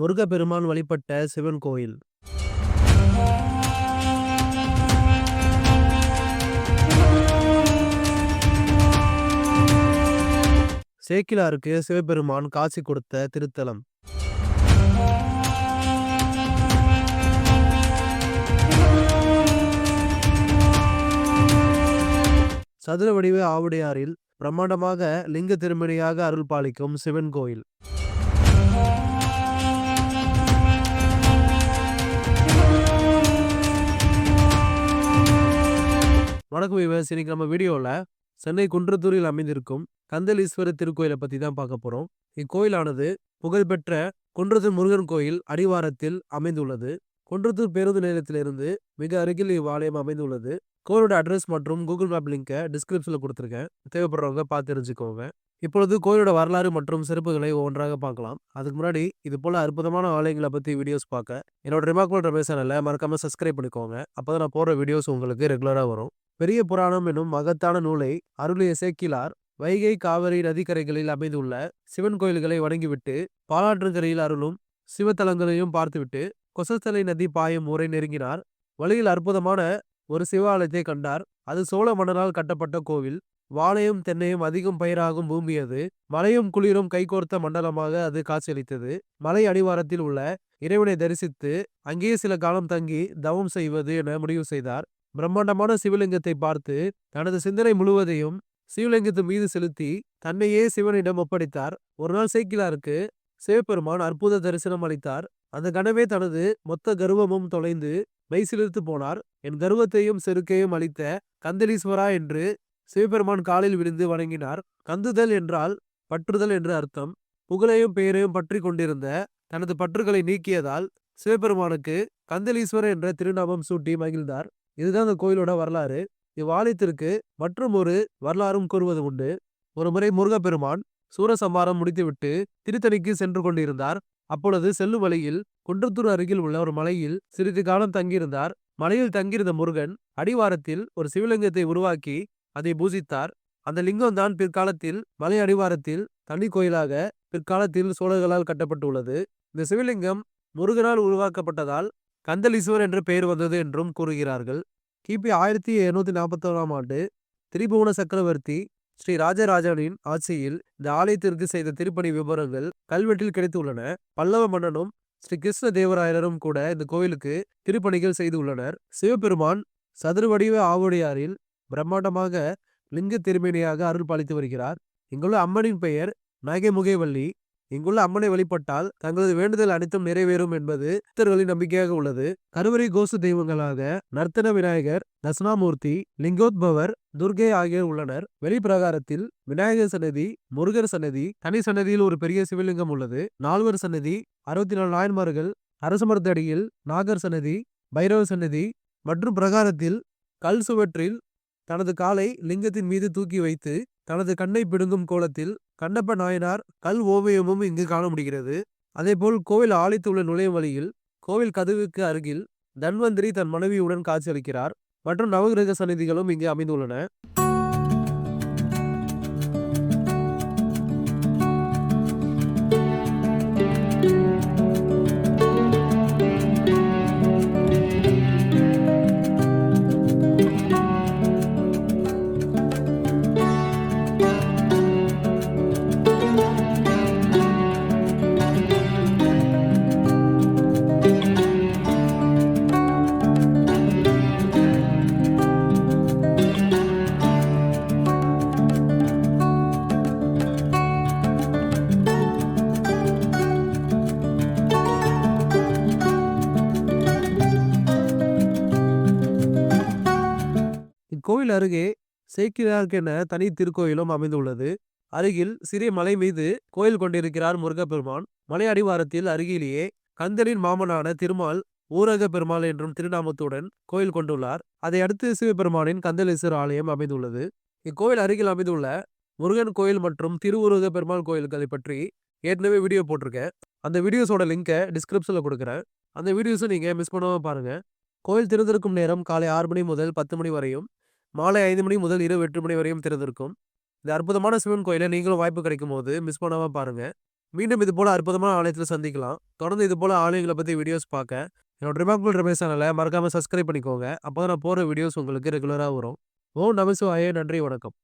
முருகப்பெருமான் வழிபட்ட சிவன் கோயில். சேக்கிலாருக்கு சிவபெருமான் காசி கொடுத்த திருத்தலம். சதுர வடிவ ஆவுடையாரில் பிரம்மாண்டமாக லிங்க திருமணியாக அருள் பாலிக்கும் சிவன் கோயில். வணக்கம் இவன் இன்னைக்கு நம்ம வீடியோவில் சென்னை குன்றத்தூரில் அமைந்திருக்கும் கந்தலீஸ்வரர் திருக்கோயிலை பற்றி தான் பார்க்க போகிறோம் இக்கோயிலானது புகழ்பெற்ற குன்றத்தூர் முருகன் கோயில் அடிவாரத்தில் அமைந்துள்ளது. குன்றத்தூர் பேருந்து நிலையத்திலிருந்து மிக அருகில் இவ்வாலயம் அமைந்துள்ளது. கோயிலோட அட்ரஸ் மற்றும் கூகுள் மேப் லிங்கை டிஸ்கிரிப்ஷனில் கொடுத்துருக்கேன். தேவைப்படுறவங்க பார்த்து தெரிஞ்சுக்கோங்க. இப்பொழுது கோயிலோட வரலாறு மற்றும் சிறப்புகளை ஒவ்வொன்றாக பார்க்கலாம். அதுக்கு முன்னாடி இது போல அற்புதமான ஆலயங்களை பற்றி வீடியோஸ் பார்க்க. என்னோட ரிமார்க்கபிள் ரமேஷ் சேனலை மறக்காம சப்ஸ்கிரைப் பண்ணிக்கோங்க. அப்போ தான் நான் போடுற வீடியோஸ் உங்களுக்கு ரெகுலராக வரும். பெரிய புராணம் என்னும் மகத்தான நூலை அருளிய சேக்கிலார் வைகை காவிரி நதிக்கரைகளில் அமைந்துள்ள சிவன் கோயில்களை வணங்கிவிட்டு பாலாற்றுக்கரையில் அருளும் சிவத்தலங்களையும் பார்த்துவிட்டு கொசத்தலை நதி பாயும் ஊரை நெருங்கினார். வழியில் அற்புதமான ஒரு சிவாலயத்தை கண்டார். அது சோழ மன்னரால் கட்டப்பட்ட கோவில். வாழையும் தென்னையும் அதிகம் பயிராகும் பூமி அது. மலையும் குளிரும் கைகோர்த்த மண்டலமாக அது காட்சியளித்தது. மலை அடிவாரத்தில் உள்ள இறைவனை தரிசித்து அங்கேயே சில காலம் தங்கி தவம் செய்வது என முடிவு செய்தார். பிரம்மாண்டமான சிவலிங்கத்தை பார்த்து தனது சிந்தனை முழுவதையும் சிவலிங்கத்து மீது செலுத்தி தன்னையே சிவனிடம் ஒப்படைத்தார். ஒரு நாள் சேக்கிலாருக்கு சிவபெருமான் அற்புத தரிசனம் அளித்தார். அந்த கனவே தனது மொத்த கர்வமும் தொலைந்து மெய்சிலிர்த்து போனார். என் கர்வத்தையும் செருக்கையும் அளித்த கந்தலீஸ்வரா என்று சிவபெருமான் காலில் விழுந்து வணங்கினார். கந்துதல் என்றால் பற்றுதல் என்று அர்த்தம். புகழையும் பெயரையும் பற்றி கொண்டிருந்த தனது பற்றுகளை நீக்கியதால் சிவபெருமானுக்கு கந்தலீஸ்வரர் என்ற திருநாமம் சூட்டி மகிழ்ந்தார். இதுதான் அந்த கோயிலோட வரலாறு. இவ்வாலயத்திற்கு மற்றும் ஒரு வரலாறும் கூறுவது உண்டு. ஒரு முறை முருகப்பெருமான் சூரசம்மாரம் முடித்துவிட்டு திருத்தணிக்கு சென்று கொண்டிருந்தார். அப்பொழுது செல்லும் வழியில் குன்றத்தூர் அருகில் உள்ள ஒரு மலையில் சிறிது காலம் தங்கியிருந்தார். மலையில் தங்கியிருந்த முருகன் அடிவாரத்தில் ஒரு சிவலிங்கத்தை உருவாக்கி அதை பூஜித்தார் அந்த லிங்கம் தான் பிற்காலத்தில் மலை அடிவாரத்தில் தனி கோயிலாக பிற்காலத்தில் சோழர்களால் கட்டப்பட்டுள்ளது. இந்த சிவலிங்கம் முருகனால் உருவாக்கப்பட்டதால் கந்தலீஸ்வர் என்ற பெயர் வந்தது என்றும் கூறுகிறார்கள். கிபி ஆயிரத்தி எழுநூத்தி நாற்பத்தோராம் ஆண்டு திரிபுவன சக்கரவர்த்தி ஸ்ரீ ராஜராஜனின் ஆட்சியில் இந்த ஆலயத்திற்கு செய்த திருப்பணி விவரங்கள் கல்வெட்டில் கிடைத்துள்ளன. பல்லவ மன்னனும் ஸ்ரீ கிருஷ்ண தேவராயரும் கூட இந்த கோயிலுக்கு திருப்பணிகள் செய்துள்ளனர். சிவபெருமான் சதுரவடிவ ஆவுடையாரில் பிரம்மாண்டமாக லிங்க திருமேனியாக அருள் பாலித்து வருகிறார். இங்குள்ள அம்மனின் பெயர் நகைமுகைவள்ளி இங்குள்ள அம்மனை வழிபட்டால் தங்களது வேண்டுதல் அனைத்தும் நிறைவேறும் என்பது பக்தர்களின் நம்பிக்கையாக உள்ளது. கருவறை கோசு தெய்வங்களாக நர்த்தன விநாயகர் தசனாமூர்த்தி லிங்கோத்பவர் துர்கை ஆகியோர் உள்ளனர். வெளிப்பிரகாரத்தில் விநாயகர் சன்னதி முருகர் சன்னதி தனி சன்னதியில் ஒரு பெரிய சிவலிங்கம் உள்ளது. நால்வர் சன்னதி அறுபத்தி நாலு நாயன்மார்கள் அரச மரத்தடியில் நாகர் சன்னதி பைரவ சன்னதி மற்றும் பிரகாரத்தில் கல் சுவற்றில் தனது காலை லிங்கத்தின் மீது தூக்கி வைத்து தனது கண்ணை பிடுங்கும் கோலத்தில் கண்ணப்ப நாயனார் கல் ஓவியமும் இங்கு காண முடிகிறது அதேபோல் கோவில் ஆலயத்துள்ள நுழையும் வழியில் கோவில் கதவுக்கு அருகில் தன்வந்திரி தன் மனைவியுடன் காட்சியளிக்கிறார் மற்றும் நவகிரக சந்நிதிகளும் இங்கு அமைந்துள்ளன. இக்கோயில் அருகே சேக்கிரார்க்கென தனி திருக்கோயிலும் அமைந்துள்ளது. அருகில் சிறிய மலை மீது கோயில் கொண்டிருக்கிறார் முருகப்பெருமான். மலை அடிவாரத்தில் அருகிலேயே கந்தனின் மாமனான திருமால் ஊரக பெருமாள் என்றும் திருநாமத்துடன் கோயில் கொண்டுள்ளார். அதை அடுத்து சிவபெருமானின் கந்தலேஸ்வரர் ஆலயம் அமைந்துள்ளது. இக்கோயில் அருகில் அமைந்துள்ள முருகன் கோயில் மற்றும் திருவுருக பெருமாள் கோயில்களை பற்றி ஏற்கனவே வீடியோ போட்டிருக்கேன். அந்த வீடியோஸோட லிங்கை டிஸ்கிரிப்ஷனில் கொடுக்குறேன். அந்த வீடியோஸும் நீங்கள் மிஸ் பண்ணாமல் பாருங்கள் கோயில் திறந்திருக்கும் நேரம் காலை ஆறு மணி முதல் பத்து மணி வரையும் மாலை ஐந்து மணி முதல் இரவு எட்டு மணி வரையும் திறந்திருக்கும். இந்த அற்புதமான சிவன் கோயிலை நீங்களும் வாய்ப்பு கிடைக்கும் போது மிஸ் பண்ணாமல் பாருங்கள் மீண்டும் இது போல் அற்புதமான ஆலயத்தில் சந்திக்கலாம். தொடர்ந்து இது போல் ஆலயங்களை பற்றி வீடியோஸ் பார்க்க. என்னோட ரிமார்க்கபிள் ரமேஷ் சேனலை மறக்காமல் சப்ஸ்கிரைப் பண்ணிக்கோங்க. அப்போ நான் போகிற வீடியோஸ் உங்களுக்கு ரெகுலராக வரும். ஓ நமசிவாயே. நன்றி. வணக்கம்.